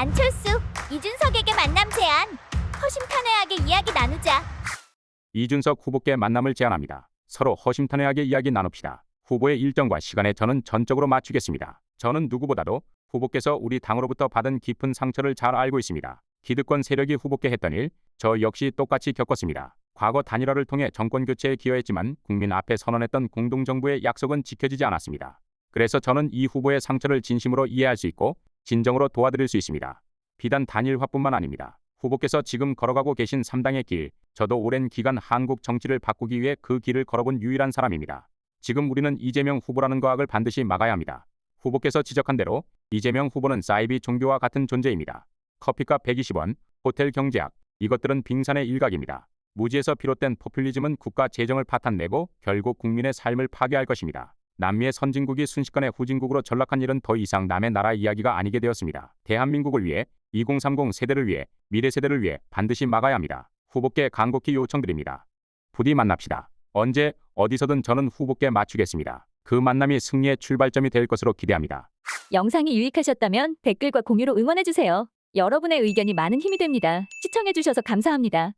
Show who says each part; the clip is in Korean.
Speaker 1: 안철수, 이준석에게 만남 제안. 허심탄회하게 이야기 나누자.
Speaker 2: 이준석 후보께 만남을 제안합니다. 서로 허심탄회하게 이야기 나눕시다. 후보의 일정과 시간에 저는 전적으로 맞추겠습니다. 저는 누구보다도 후보께서 우리 당으로부터 받은 깊은 상처를 잘 알고 있습니다. 기득권 세력이 후보께 했던 일, 저 역시 똑같이 겪었습니다. 과거 단일화를 통해 정권 교체에 기여했지만 국민 앞에 선언했던 공동정부의 약속은 지켜지지 않았습니다. 그래서 저는 이 후보의 상처를 진심으로 이해할 수 있고 진정으로 도와드릴 수 있습니다. 비단 단일화뿐만 아닙니다. 후보께서 지금 걸어가고 계신 3당의 길, 저도 오랜 기간 한국 정치를 바꾸기 위해 그 길을 걸어본 유일한 사람입니다. 지금 우리는 이재명 후보라는 거악을 반드시 막아야 합니다. 후보께서 지적한 대로 이재명 후보는 사이비 종교와 같은 존재입니다. 커피값 120원, 호텔 경제학, 이것들은 빙산의 일각입니다. 무지에서 비롯된 포퓰리즘은 국가 재정을 파탄내고 결국 국민의 삶을 파괴할 것입니다. 남미의 선진국이 순식간에 후진국으로 전락한 일은 더 이상 남의 나라 이야기가 아니게 되었습니다. 대한민국을 위해 2030 세대를 위해 미래 세대를 위해 반드시 막아야 합니다. 후보께 간곡히 요청드립니다. 부디 만납시다. 언제 어디서든 저는 후보께 맞추겠습니다. 그 만남이 승리의 출발점이 될 것으로 기대합니다.
Speaker 3: 영상이 유익하셨다면 댓글과 공유로 응원해주세요. 여러분의 의견이 많은 힘이 됩니다. 시청해주셔서 감사합니다.